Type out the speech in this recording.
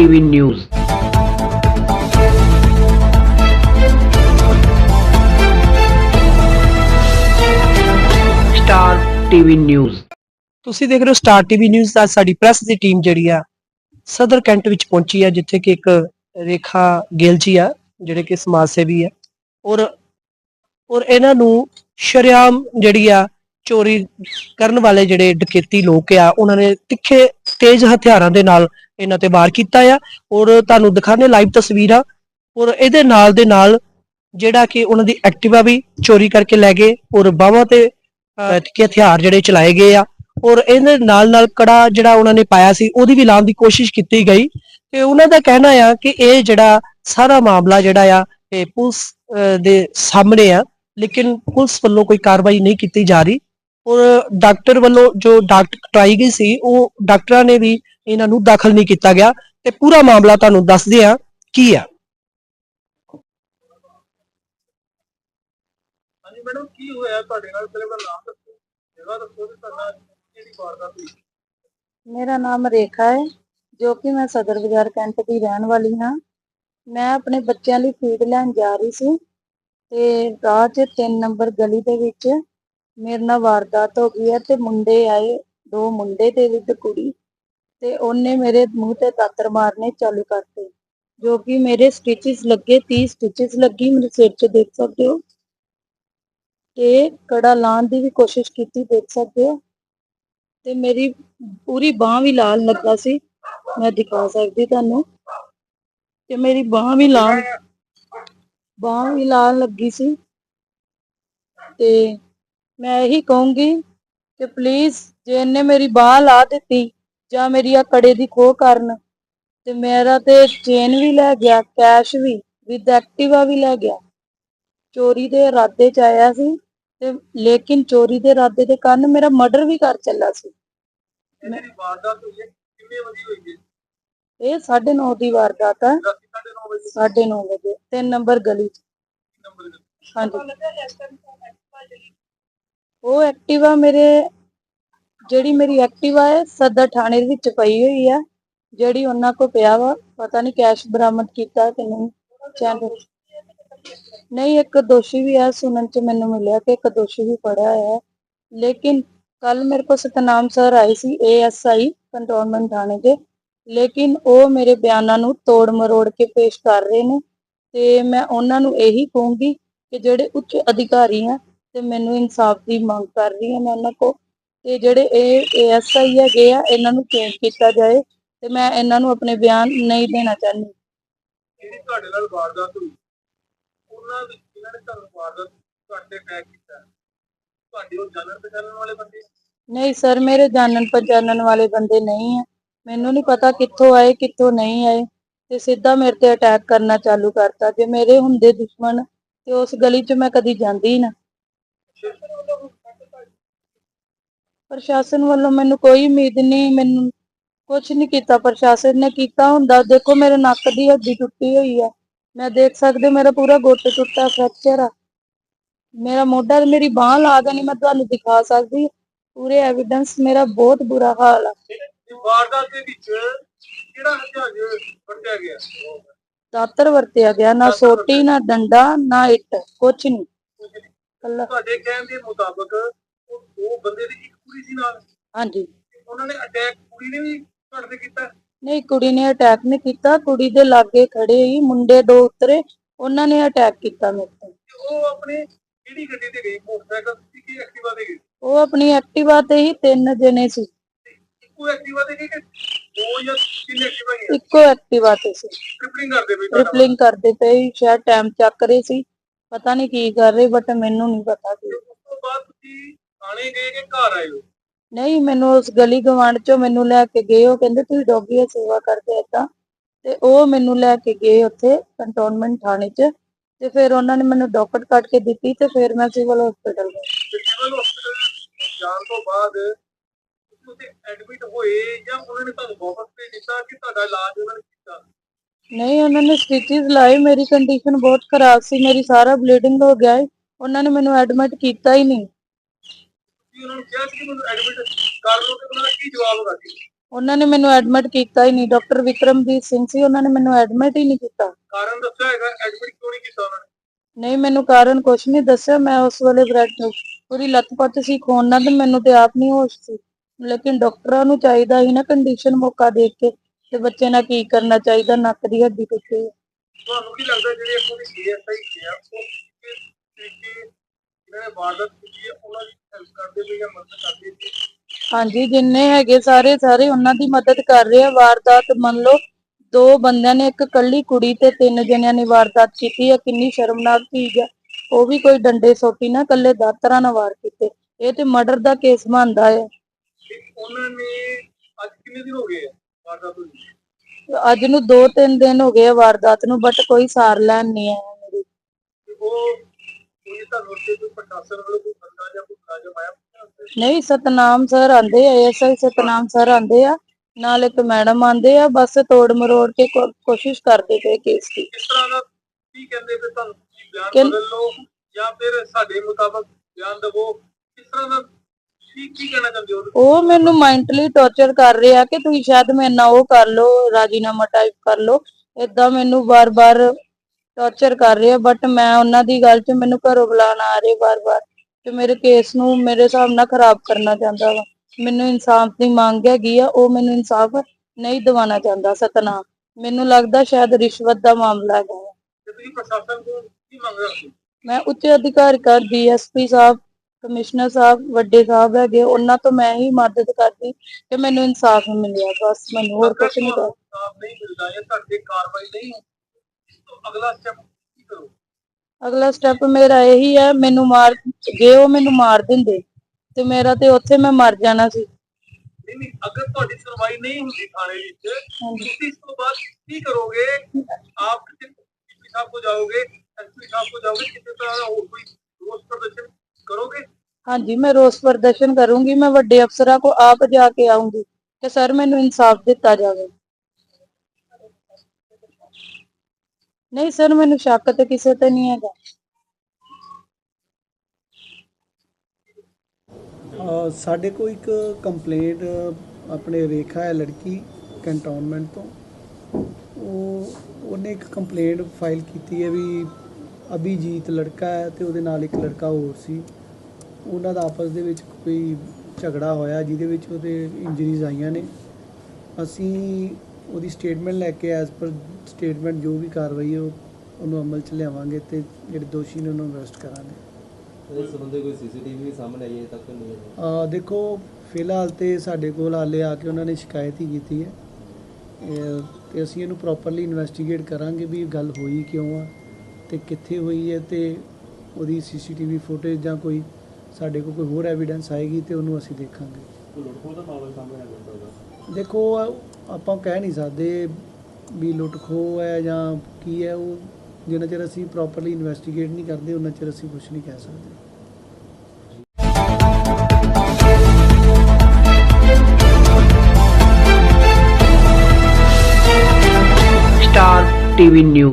TV news star TV news ਤੁਸੀਂ ਦੇਖ ਰਹੇ ਹੋ ਸਟਾਰ ਟੀਵੀ ਨਿਊਜ਼ ਦਾ ਸਾਡੀ ਪ੍ਰੈਸ ਦੀ ਟੀਮ ਜਿਹੜੀ ਆ ਸਦਰ ਕੈਂਟ ਵਿੱਚ ਪਹੁੰਚੀ ਆ, ਜਿੱਥੇ ਕਿ ਇੱਕ ਰੇਖਾ ਗਿੱਲ ਜੀ ਆ, ਜਿਹੜੇ ਕਿ ਸਮਾਜ ਸੇਵੀ ਆ। ਔਰ ਔਰ ਇਹਨਾਂ ਨੂੰ ਸ਼ਰੇਆਮ ਜਿਹੜੀ ਆ ਚੋਰੀ ਕਰਨ ਵਾਲੇ ਜਿਹੜੇ ਡਕੈਤੀ ਲੋਕ ਆ, ਉਹਨਾਂ ਨੇ ਤਿੱਖੇ ਤੇਜ਼ ਹਥਿਆਰਾਂ ਦੇ ਨਾਲ ਇਹਨਾਂ ਤੇ ਵਾਰ ਕੀਤਾ ਆ। ਔਰ ਤੁਹਾਨੂੰ ਦਿਖਾਣੇ ਲਾਈਵ ਤਸਵੀਰਾਂ। ਔਰ ਇਹਦੇ ਨਾਲ ਦੇ ਨਾਲ ਜਿਹੜਾ ਕਿ ਉਹਨਾਂ ਦੀ ਐਕਟਿਵਾ ਵੀ ਚੋਰੀ ਕਰਕੇ ਲੈ ਗਏ ਔਰ ਬਾਹਾਂ ਤੇ ਤਿੱਖੇ ਹਥਿਆਰ ਜਿਹੜੇ ਚਲਾਏ ਗਏ ਆ। ਔਰ ਇਹਦੇ ਨਾਲ ਨਾਲ ਕੜਾ ਜਿਹੜਾ ਉਹਨਾਂ ਨੇ ਪਾਇਆ ਸੀ ਉਹਦੀ ਵੀ ਲਾਉਣ ਦੀ ਕੋਸ਼ਿਸ਼ ਕੀਤੀ ਗਈ। ਤੇ ਉਹਨਾਂ ਦਾ ਕਹਿਣਾ ਆ ਕਿ ਇਹ ਜਿਹੜਾ ਸਾਰਾ ਮਾਮਲਾ ਜਿਹੜਾ ਆ ਇਹ ਪੁਲਿਸ ਦੇ ਸਾਹਮਣੇ ਆ। ਲੇਕਿਨ ਪੁਲਿਸ ਵੱਲੋਂ ਕੋਈ ਕਾਰਵਾਈ ਨਹੀਂ ਕੀਤੀ ਜਾ ਰਹੀ। ਔਰ ਡਾਕਟਰ ਵੱਲੋਂ ਜੋ ਡਾਕਟਰ ਕਟਾਈ ਗਈ ਸੀ ਉਹ ਡਾਕਟਰਾਂ ਨੇ ਵੀ ਇਹਨਾਂ ਨੂੰ ਦਾਖਲ ਨਹੀਂ ਕੀਤਾ ਗਿਆ। ਤੇ ਪੂਰਾ ਮਾਮਲਾ ਤੁਹਾਨੂੰ ਦੱਸਦੇ ਆ ਕੀ ਆ। ਹਾਂਜੀ ਮੈਡਮ ਕੀ ਹੋਇਆ? ਤੁਹਾਡੇ ਨਾਲ ਪਹਿਲੇ ਵਾਰ ਨਾਮ ਦੱਸੋ। ਜਗ੍ਹਾ ਦੱਸੋ ਤੇ ਤੁਹਾਡਾ ਕਿਹੜੀ ਵਾਰਦਾਤ ਹੋਈ? ਮੇਰਾ ਨਾਮ ਰੇਖਾ ਹੈ ਜੋ ਕਿ ਮੈਂ ਸਦਰ ਬਾਜ਼ਾਰ ਕੈਂਟ ਦੀ ਰਹਿਣ ਵਾਲੀ ਹਾਂ। ਮੈਂ ਆਪਣੇ ਬੱਚਿਆਂ ਲਈ ਫੀਡ ਲੈਣ ਜਾ ਰਹੀ ਸੀ ਤੇ ਰਾਹ 'ਚ 3 ਨੰਬਰ ਗਲੀ ਦੇ ਵਿੱਚ ਮੇਰੇ ਨਾਲ ਵਾਰਦਾਤ ਹੋ ਗਈ ਹੈ ਤੇ ਮੁੰਡੇ ਆਏ, ਦੋ ਮੁੰਡੇ ਤੇ ਇੱਕ ਕੁੜੀ ਤੇ ਉਹਨੇ ਮੇਰੇ ਮੂੰਹ ਤੇ ਦਾਤਰ ਮਾਰਨੇ ਚਾਲੂ ਕਰਤੇ। ਜੋ ਕਿ ਮੇਰੇ ਸਟਿਚਸ ਲੱਗੇ 30 ਸਟਿਚਸ ਲੱਗੀ, ਮੇਰੇ ਸਿਰ 'ਚ ਦੇਖ ਸਕਦੇ ਹੋ। ਤੇ ਕੜਾ ਲਾਉਣ ਦੀ ਵੀ ਕੋਸ਼ਿਸ਼ ਕੀਤੀ, ਦੇਖ ਸਕਦੇ ਹੋ। ਤੇ ਮੇਰੀ ਪੂਰੀ ਬਾਹ ਵੀ ਲਾਲ ਲੱਗਾ ਸੀ, ਮੈਂ ਦਿਖਾ ਸਕਦੀ ਤੁਹਾਨੂੰ। ਤੇ ਮੇਰੀ ਬਾਹ ਵੀ ਲਾਲ, ਬਾਹ ਵੀ ਲਾਲ ਲੱਗੀ ਸੀ। ਤੇ ਮੈਂ ਇਹੀ ਕਹੂੰਗੀ ਕਿ ਪਲੀਜ਼ ਜੇ ਇਹਨੇ ਮੇਰੀ ਬਾਹ ਲਾ ਦਿੱਤੀ ਜਾਂ ਮੇਰੀ ਆ ਕੜੇ ਦੀ ਖੋਹ ਕਰਨ ਤੇ ਮੇਰਾ ਤੇ ਚੇਨ ਵੀ ਲੈ ਗਿਆ ਕੈਸ਼ ਵੀ ਵਿਦ ਐਕਟਿਵਾ ਵੀ ਲੈ ਗਿਆ। ਚੋਰੀ ਦੇ ਇਰਾਦੇ ਚ ਆਇਆ ਸੀ ਤੇ ਲੇਕਿਨ ਚੋਰੀ ਦੇ ਇਰਾਦੇ ਦੇ ਕਾਰਨ ਮੇਰਾ ਮਰਡਰ ਵੀ ਕਰ ਚੱਲਾ ਸੀ। ਇਹ ਵਾਰਦਾਤ ਹੋਈ ਹੈ? ਕਿੰਨੇ ਵਜੇ ਹੋਈ ਹੈ? ਇਹ 9:30 ਦੀ ਵਾਰਦਾਤ ਹੈ। ਰਾਤੀ 9:30 ਵਜੇ। 9:30 ਵਜੇ 3 ਨੰਬਰ ਗਲੀ ਚ। ਨੰਬਰ ਹਾਂਜੀ। ਉਹ ਐਕਟਿਵਾ ਮੇਰੇ, ਜਿਹੜੀ ਮੇਰੀ ਐਕਟਿਵਾ ਹੈ ਸਦਰ ਥਾਣੇ ਵਿੱਚ ਪਈ ਹੋਈ ਹੈ। ਜਿਹੜੀ ਉਹਨਾਂ ਕੋ ਪਿਆ ਵਾ, ਪਤਾ ਨਹੀਂ ਕੈਸ਼ ਬਰਾਮਦ ਕੀਤਾ ਕਿ ਨਹੀਂ। ਚੈਨ ਨਹੀਂ, ਇੱਕ ਦੋਸ਼ੀ ਵੀ ਹੈ, ਸੁਣਨ ਚ ਮੈਨੂੰ ਮਿਲਿਆ ਕਿ ਇੱਕ ਦੋਸ਼ੀ ਵੀ ਫੜਿਆ ਹੋਇਆ ਲੇਕਿਨ ਕੱਲ ਮੇਰੇ ਕੋਲ ਸਤਨਾਮ ਸਰ ਆਏ ਸੀ ਏਐਸਆਈ ਕੰਟਰੋਲਮੈਂਟ ਥਾਣੇ ਦੇ। ਲੇਕਿਨ ਉਹ ਮੇਰੇ ਬਿਆਨਾਂ ਨੂੰ ਤੋੜ ਮਰੋੜ ਕੇ ਪੇਸ਼ ਕਰ ਰਹੇ ਨੇ। ਤੇ ਮੈਂ ਉਹਨਾਂ ਨੂੰ ਇਹੀ ਕਹੂੰਗੀ ਕਿ ਜਿਹੜੇ ਉੱਚ ਅਧਿਕਾਰੀ ਆ ਤੇ ਮੈਨੂੰ ਇਨਸਾਫ ਦੀ ਮੰਗ ਕਰ ਰਹੀ ਹਾਂ ਮੈਂ ਉਹਨਾਂ ਕੋ ਤੇ ਜਿਹੜੇ ਇਹ ਏਐਸਆਈ ਹੈਗੇ ਆ ਇਹਨਾਂ ਨੂੰ ਚੇਂਜ ਕੀਤਾ ਜਾਏ ਤੇ ਮੈਂ ਇਹਨਾਂ ਨੂੰ ਆਪਣੇ ਬਿਆਨ ਨਹੀਂ ਦੇਣਾ ਚਾਹੁੰਦੀ। ਜਿਹੜੀ ਤੁਹਾਡੇ ਨਾਲ ਵਾਰਦਾਤ ਹੋਈ ਉਹਨਾਂ ਵਿੱਚ ਜਿਨ੍ਹਾਂ ਨੇ ਤੁਹਾਨੂੰ ਵਾਰਦਾਤ ਤੁਹਾਡੇ ਅਟੈਕ ਕੀਤਾ? ਤੁਹਾਡੇ ਉਹ ਜਾਣਨ ਪਛਾਣਨ ਵਾਲੇ ਬੰਦੇ ਨਹੀਂ ਸਰ ਮੇਰੇ ਜਾਣਨ ਪਛਾਣਨ ਵਾਲੇ ਬੰਦੇ ਨਹੀਂ ਆ। ਮੈਨੂੰ ਨਹੀਂ ਪਤਾ ਕਿੱਥੋਂ ਆਏ ਕਿੱਥੋਂ ਨਹੀਂ ਆਏ। ਤੇ ਸਿੱਧਾ ਮੇਰੇ ਤੇ ਅਟੈਕ ਕਰਨਾ ਚਾਲੂ ਕਰਤਾ। ਜੇ ਮੇਰੇ ਹੁੰਦੇ ਦੁਸ਼ਮਣ ਤੇ ਉਸ ਗਲੀ 'ਚ ਮੈਂ ਕਦੀ ਜਾਂਦੀ ਹੀ ਨਾ। ਪ੍ਰਸ਼ਾਸਨ ਵੱਲੋਂ ਮੈਨੂੰ ਕੋਈ ਉਮੀਦ ਨਹੀਂ ਮੈਨੂੰ ਕੁਝ ਨਹੀਂ ਕੀਤਾ ਪ੍ਰਸ਼ਾਸਨ ਨੇ ਕੀਤਾ ਹੁੰਦਾ। ਦੇਖੋ ਮੇਰੇ ਨੱਕ ਦੀ ਹੱਡੀ ਟੁੱਟੀ ਹੋਈ ਆ। ਮੈਂ ਦੇਖ ਸਕਦੇ ਮੇਰਾ ਪੂਰਾ ਗੁੱਟ ਟੁੱਟਾ ਫ੍ਰੈਕਚਰ ਆ। ਮੇਰਾ ਮੋਢਾ ਤੇ ਮੇਰੀ ਬਾਹ ਲਾ ਦੇਣੀ ਮੈਂ ਤੁਹਾਨੂੰ ਦਿਖਾ ਸਕਦੀ ਪੂਰੇ ਐਵੀਡੈਂਸ ਮੇਰਾ ਬਹੁਤ ਬੁਰਾ ਹਾਲ ਆ। ਵਾਰਦਾਤ ਦੇ ਵਿੱਚ ਕਿਹੜਾ ਹਥਿਆਰ ਵਰਤਿਆ ਗਿਆ? ਦਾਤਰ ਵਰਤਿਆ ਗਿਆ ਨਾ ਸੋਟੀ ਨਾ ਡੰਡਾ ਨਾ ਇੱਟ ਕੁਛ ਨਹੀਂ। ਕੱਲਾ ਤੁਹਾਡੇ ਕਹਿਣ ਦੇ ਮੁਤਾਬਕ ਉਹ ਦੋ ਬੰਦੇ ਦੀ ਇੱਕ ਕੁੜੀ ਸੀ ਨਾਲ? ਹਾਂਜੀ। ਉਹਨਾਂ ਨੇ ਅਟੈਕ ਕੁੜੀ ਨੇ ਵੀ ਤੁਹਾਡੇ ਤੇ ਕੀਤਾ? ਨਹੀਂ ਕੁੜੀ ਨੇ ਅਟੈਕ ਨਹੀਂ ਕੀਤਾ। ਕੁੜੀ ਦੇ ਲਾਗੇ ਖੜੇ ਹੀ ਮੁੰਡੇ ਦੋ ਉਤਰੇ। ਉਹਨਾਂ ਨੇ ਅਟੈਕ ਕੀਤਾ ਮੇਰੇ ਤੇ। ਤੇ ਉਹ ਆਪਣੇ ਕਿਹੜੀ ਗੱਡੀ ਤੇ ਗਈ? ਮੋਟਰਸਾਈਕਲ ਸੀ ਕਿ ਐਕਟਿਵਾ ਤੇ ਗਈ? ਉਹ ਆਪਣੀ ਐਕਟਿਵਾ ਤੇ ਹੀ ਤਿੰਨ ਜਣੇ ਸੀ। ਇੱਕੋ ਐਕਟਿਵਾ ਤੇ ਗਈ ਕਿ ਦੋ ਜਾਂ ਤਿੰਨ ਐਕਟਿਵਾ ਇੱਕੋ ਐਕਟਿਵਾ ਤੇ ਸੀ। ਟ੍ਰਿਪਲਿੰਗ ਕਰਦੇ ਪਏ ਤੁਹਾਡਾ ਰਿਪਲਿੰਗ ਕਰਦੇ ਪਏ ਸੀ, ਸ਼ਾਇਦ ਟਾਈਮ ਚੱਕ ਰਹੇ ਸੀ। ਪਤਾ ਨਹੀਂ ਕੀ ਕਰ ਰਹੇ ਬਟ ਮੈਨੂੰ ਨਹੀਂ ਪਤਾ ਕੀ। ਉਸ ਤੋਂ ਬਾਅਦ ਤੁਸੀਂ ਥਾਣੇ ਗਏ ਕਿ ਘਰ ਆਏ ਹੋ? ਨਹੀਂ ਮੈਨੂੰ ਉਸ ਗਲੀ ਗਵਾਂਢ ਚੋਂ ਮੈਨੂੰ ਲੈ ਕੇ ਗਏ ਉਹ ਕਹਿੰਦੇ ਤੁਸੀਂ ਡੋਗੀ ਦੀ ਸੇਵਾ ਕਰਦੇ ਏਦਾਂ ਤੇ। ਉਹ ਮੈਨੂੰ ਲੈ ਕੇ ਗਏ ਉੱਥੇ ਕੰਟੋਨਮੈਂਟ ਥਾਣੇ 'ਚ। ਤੇ ਫਿਰ ਉਹਨਾਂ ਨੇ ਮੈਨੂੰ ਡਾਕਟਰ ਕੱਟ ਕੇ ਦਿੱਤੀ ਤੇ ਫਿਰ ਮੈਂ ਸਿਵਲ ਹਸਪੀਟਲ ਗਈ। ਤੇ ਸਿਵਲ ਹਸਪੀਟਲ ਜਾਣ ਤੋਂ ਬਾਅਦ ਤੁਸੀਂ ਉੱਥੇ ਐਡਮਿਟ ਹੋਏ ਜਾਂ ਉਹਨਾਂ ਨੇ ਤੁਹਾਨੂੰ ਵਾਪਸ ਭੇਜ ਦਿੱਤਾ ਕਿ ਤੁਹਾਡਾ ਇਲਾਜ ਉਹਨਾਂ ਨੇ ਕੀਤਾ ਨਹੀਂ ਉਹਨਾਂ ਨੇ ਸਟਿਚਸ ਲਾਏ ਮੇਰੀ ਕੰਡੀਸ਼ਨ ਬਹੁਤ ਖਰਾਬ ਸੀ। ਮੇਰੀ ਸਾਰਾ ਬਲੀਡਿੰਗ ਹੋ ਗਿਆ ਹੈ ਉਹਨਾਂ ਨੇ ਮੈਨੂੰ ਐਡਮਿਟ ਕੀਤਾ ਹੀ ਨਹੀਂ। ਤੁਸੀਂ ਉਹਨਾਂ ਨੂੰ ਕਿਹਾ ਸੀ ਕਿ ਮੈਨੂੰ ਐਡਮਿਟ ਕਰ ਲਓ ਤੇ ਉਹਨਾਂ ਦਾ ਕੀ ਜਵਾਬ ਹੋਗਾ ਸੀ? ਉਹਨਾਂ ਨੇ ਮੈਨੂੰ ਐਡਮਿਟ ਕੀਤਾ ਹੀ ਨਹੀਂ। ਡਾਕਟਰ ਵਿਕਰਮਜੀਤ ਸਿੰਘ ਸੀ। ਉਹਨਾਂ ਨੇ ਮੈਨੂੰ ਐਡਮਿਟ ਹੀ ਨਹੀਂ ਕੀਤਾ। ਕਾਰਨ ਦੱਸਿਆ ਹੈਗਾ? ਐਡਮਿਟ ਕਿਉਂ ਨਹੀਂ ਕੀਤਾ ਉਹਨਾਂ ਨੇ? ਨਹੀਂ ਮੈਨੂੰ ਕਾਰਨ ਕੁਛ ਨਹੀਂ ਦੱਸਿਆ। ਮੈਂ ਉਸ ਵੇਲੇ ਬ੍ਰੈਡ ਪੂਰੀ ਲੱਤ-ਪੱਤ ਸੀ ਖੂਨ ਨਾਲ ਤੇ ਮੈਨੂੰ ਤੇ ਆਪ ਨਹੀਂ ਹੋਸ਼ ਸੀ। ਲੇਕਿਨ ਡਾਕਟਰਾਂ ਨੂੰ ਚਾਹੀਦਾ ਸੀ ਨਾ ਕੰਡੀਸ਼ਨ ਮੌਕਾ ਦੇਖ ਕੇ। ਤੇ ਬੱਚੇ ਨਾਲ ਕੀ ਕਰਨਾ ਚਾਹੀਦਾ ਨੱਕ ਦੀ ਹੱਡੀ ਟੁੱਟੀ ਹੈ। ਤੁਹਾਨੂੰ ਕੀ ਲੱਗਦਾ ਜਿਹੜੇ ਇੱਥੋਂ ਦੇ ਸੀਐਸਆਈ ਆ ਉਹ ਕਿਸੇ ਤਰੀਕੇ ਇਹਨਾਂ ਨੇ ਵਾਰਦਾਤ ਕੀਤੀ ਹੈ ਉਹਨਾਂ ਦੀ ਹੈਲਪ ਕਰਦੇ ਪਏ ਜਾਂ ਮਦਦ ਕਰਦੇ ਪਏ? ਹਾਂਜੀ ਜਿੰਨੇ ਹੈਗੇ ਸਾਰੇ ਸਾਰੇ ਉਹਨਾਂ ਦੀ ਮਦਦ ਕਰ ਰਹੇ ਆ। ਵਾਰਦਾਤ ਮੰਨ ਲਓ ਦੋ ਬੰਦਿਆਂ ਨੇ ਇੱਕ ਕੱਲੀ ਕੁੜੀ ਤੇ ਤਿੰਨ ਜਣਿਆਂ ਨੇ ਵਾਰਦਾਤ ਕੀਤੀ ਹੈ ਕਿੰਨੀ ਸ਼ਰਮਨਾਕ ਚੀਜ਼ ਹੈ ਉਹ ਵੀ ਕੋਈ ਡੰਡੇ ਸੋਟੀ ਨਾ ਕੱਲੇ ਦਾਤਰਾਂ ਨਾਲ ਵਾਰ ਕੀਤੇ। ਇਹ ਤੇ ਮਰਡਰ ਦਾ ਕੇਸ ਬਣਦਾ ਹੈ ਉਹਨਾਂ ਨੇ ਅੱਜ ਕਿੰਨੇ ਦਿਨ ਹੋ ਗਏ ਆ? ਅੱਜ ਨੂੰ 2-3 ਦਿਨ ਹੋ ਗਏ ਆ ਵਾਰਦਾਤ ਨੂੰ ਬਟ ਕੋਈ ਸਾਰ ਲੈਣ ਨਹੀਂ ਆਇਆ ਮੇਰੀ? ਨਹੀਂ ਸਤਨਾਮ ਸਰ ਆਂਦੇ ਆ ਐਸਆਈ ਸਤਨਾਮ ਸਰ ਆਂਦੇ ਆ। ਨਾਲ ਇੱਕ ਮੈਡਮ ਆਂਦੇ ਆ ਬਸ ਤੋੜ ਮਰੋੜ ਕੇ ਕੋ- ਕੋਸ਼ਿਸ਼ ਕਰਦੇ ਪਏ ਕੇਸ ਦੀ। ਕਿਸ ਤਰ੍ਹਾਂ ਦਾ ਕੀ ਕਹਿੰਦੇ ਵੀ ਤੁਹਾਨੂੰ? ਬਿਆਨ ਬਦਲ ਲਓ ਜਾਂ ਫਿਰ ਸਾਡੇ ਮੁਤਾਬਕ ਬਿਆਨ ਦਵੋ? ਕਿਸ ਤਰ੍ਹਾਂ ਦਾ ਕੀ ਕੀ ਕਹਿਣਾ ਚਾਹੁੰਦੇ ਹੋ ਉਹ ਮੈਨੂੰ ਮੈਂਟਲੀ ਟੌਰਚਰ ਕਰ ਰਹੇ ਕਿ ਤੁਸੀਂ ਸ਼ਾਇਦ ਮੇਰੇ ਨਾਲ ਉਹ ਕਰ ਲਓ ਰਾਜੀਨਾਮਾ ਟਾਈਪ ਕਰ ਲਓ। ਇਦਾਂ ਮੈਨੂੰ ਬਾਰ-ਬਾਰ ਟੌਰਚਰ ਕਰ ਰਹੇ ਬਟ ਮੈਂ ਉਹਨਾਂ ਦੀ ਗੱਲ 'ਚ ਮੈਨੂੰ ਘਰੋਂ ਬੁਲਾਉਣ ਆ ਰਹੇ ਬਾਰ-ਬਾਰ ਤੇ ਮੇਰੇ ਕੇਸ ਨੂੰ ਮੇਰੇ ਹਿਸਾਬ ਨਾਲ ਖਰਾਬ ਕਰਨਾ ਚਾਹੁੰਦਾ ਵਾ। ਮੈਨੂੰ ਇਨਸਾਫ ਦੀ ਮੰਗ ਹੈਗੀ ਆ ਉਹ ਮੈਨੂੰ ਇਨਸਾਫ ਨਹੀਂ ਦਿਵਾਉਣਾ ਚਾਹੁੰਦਾ ਸਤਨਾਮ। ਮੈਨੂੰ ਲੱਗਦਾ ਸ਼ਾਇਦ ਰਿਸ਼ਵਤ ਦਾ ਮਾਮਲਾ ਹੈਗਾ। ਤੇ ਤੁਸੀਂ ਪ੍ਰਸ਼ਾਸਨ ਕੋਲ ਕੀ ਮੰਗ ਰਹੇ ਹੋ? ਮੈਂ ਉੱਚ ਅਧਿਕਾਰੀ ਕਰ ਡੀਐਸਪੀ ਸਾਹਿਬ ਕਮਿਸ਼ਨਰ ਸਾਹਿਬ ਵੱਡੇ ਸਾਹਿਬ ਹੈਗੇ ਉਹਨਾਂ ਤੋਂ ਮੈਂ ਹੀ ਮਦਦ ਕਰਦੀ ਕਿ ਮੈਨੂੰ ਇਨਸਾਫ ਮਿਲਿਆ ਬਸ ਮੈਨੂੰ ਹੋਰ ਕੁਝ ਨਹੀਂ ਕਰ ਨਹੀਂ ਮਿਲਦਾ ਜਾਂ ਤੁਹਾਡੇ ਕਾਰਵਾਈ ਨਹੀਂ ਤੋਂ ਅਗਲਾ ਸਟੈਪ ਕੀ ਕਰੋ ਅਗਲਾ ਸਟੈਪ ਮੇਰਾ ਇਹੀ ਹੈ ਮੈਨੂੰ ਮਾਰ ਜੇ ਉਹ ਮੈਨੂੰ ਮਾਰ ਦਿੰਦੇ ਤੇ ਮੇਰਾ ਤੇ ਉੱਥੇ ਮੈਂ ਮਰ ਜਾਣਾ ਸੀ। ਨਹੀਂ ਨਹੀਂ ਅਗਰ ਤੁਹਾਡੀ ਸੁਣਵਾਈ ਨਹੀਂ ਹੁੰਦੀ ਥਾਣੇ ਵਿੱਚ। ਤੁਸੀਂ ਇਸ ਤੋਂ ਬਾਅਦ ਕੀ ਕਰੋਗੇ? ਆਪ ਕਿਸੇ ਸਾਹਿਬ ਕੋ ਜਾਓਗੇ ਐਸਪੀ ਸਾਹਿਬ ਕੋ ਜਾਓਗੇ ਕਿਸੇ ਤਰ੍ਹਾਂ ਦਾ ਹੋਰ ਕੋਈ ਰੋਸ ਪ੍ਰਦਰਸ਼ਨ ਕਰੋਗੇ? ਹਾਂਜੀ ਮੈਂ ਰੋਸ ਪ੍ਰਦਰਸ਼ਨ ਕਰੂੰਗੀ ਮੈਂ ਵੱਡੇ ਅਫਸਰਾਂ ਕੋ ਆਪ ਜਾ ਕੇ ਆਉਂਗੀ ਕਿ ਸਰ ਮੈਨੂੰ ਇਨਸਾਫ ਦਿੱਤਾ ਜਾਵੇ। ਨਹੀਂ ਸਰ ਮੈਨੂੰ ਸ਼ੱਕ ਤੇ ਕਿਸੇ ਤੇ ਨਹੀਂ ਹੈਗਾ। ਸਾਡੇ ਕੋਲ ਇੱਕ ਕੰਪਲੇਂਟ ਆਪਣੇ ਰੇਖਾ ਹੈ ਲੜਕੀ ਕੰਟੋਨਮੈਂਟ ਤੋਂ। ਉਹ ਉਹਨੇ ਇੱਕ ਕੰਪਲੇਂਟ ਫਾਈਲ ਕੀਤੀ ਹੈ ਵੀ ਅਭਿਜੀਤ ਲੜਕਾ ਹੈ ਤੇ ਉਹਦੇ ਨਾਲ ਇੱਕ ਲੜਕਾ ਹੋਰ ਸੀ। ਉਹਨਾਂ ਦਾ ਆਪਸ ਦੇ ਵਿੱਚ ਕੋਈ ਝਗੜਾ ਹੋਇਆ ਜਿਹਦੇ ਵਿੱਚ ਉਹਦੇ ਇੰਜਰੀਜ਼ ਆਈਆਂ ਨੇ। ਅਸੀਂ ਉਹਦੀ ਸਟੇਟਮੈਂਟ ਲੈ ਕੇ ਐਜ਼ ਪਰ ਸਟੇਟਮੈਂਟ ਜੋ ਵੀ ਕਾਰਵਾਈ ਹੈ ਉਹ ਉਹਨੂੰ ਅਮਲ 'ਚ ਲਿਆਵਾਂਗੇ ਤੇ ਜਿਹੜੇ ਦੋਸ਼ੀ ਨੇ ਉਹਨਾਂ ਨੂੰ ਅਰੈਸਟ ਕਰਾਂਗੇ। ਇਸ ਸੰਬੰਧੀ ਕੋਈ ਸੀਸੀਟੀਵੀ ਵੀ ਸਾਹਮਣੇ ਆਈ ਹੈ ਤੱਕ ਨਹੀਂ ਹੈ ਅ, ਦੇਖੋ ਫਿਲਹਾਲ ਤੇ ਸਾਡੇ ਕੋਲ ਹਾਲੇ ਆ ਕੇ ਉਹਨਾਂ ਨੇ ਸ਼ਿਕਾਇਤ ਹੀ ਕੀਤੀ ਹੈ। ਤੇ ਅਸੀਂ ਇਹਨੂੰ ਪ੍ਰੋਪਰਲੀ ਇਨਵੈਸਟੀਗੇਟ ਕਰਾਂਗੇ ਵੀ ਇਹ ਗੱਲ ਹੋਈ ਕਿਉਂ ਆ ਤੇ ਕਿੱਥੇ ਹੋਈ ਹੈ ਤੇ ਉਹਦੀ ਸੀਸੀਟੀਵੀ ਫੁਟੇਜ ਜਾਂ ਕੋਈ ਸਾਡੇ ਕੋਲ ਕੋਈ ਹੋਰ ਐਵੀਡੈਂਸ ਆਏਗੀ ਤੇ ਉਹਨੂੰ ਅਸੀਂ ਦੇਖਾਂਗੇ। ਕੋਈ ਲੁੱਟਖੋ ਦਾ ਮਾਮਲਾ ਸਾਹਮਣੇ ਆ ਜਾਂਦਾ ਦੇਖੋ ਆਪਾਂ ਕਹਿ ਨਹੀਂ ਸਕਦੇ ਵੀ ਲੁੱਟ ਖੋਹ ਹੈ ਜਾਂ ਕੀ ਹੈ ਉਹ ਜਿੰਨਾ ਚਿਰ ਅਸੀਂ ਪ੍ਰੋਪਰਲੀ ਇਨਵੈਸਟੀਗੇਟ ਨਹੀਂ ਕਰਦੇ ਉਹਨਾਂ ਚਿਰ ਅਸੀਂ ਕੁਝ ਨਹੀਂ ਕਹਿ ਸਕਦੇ। Star TV news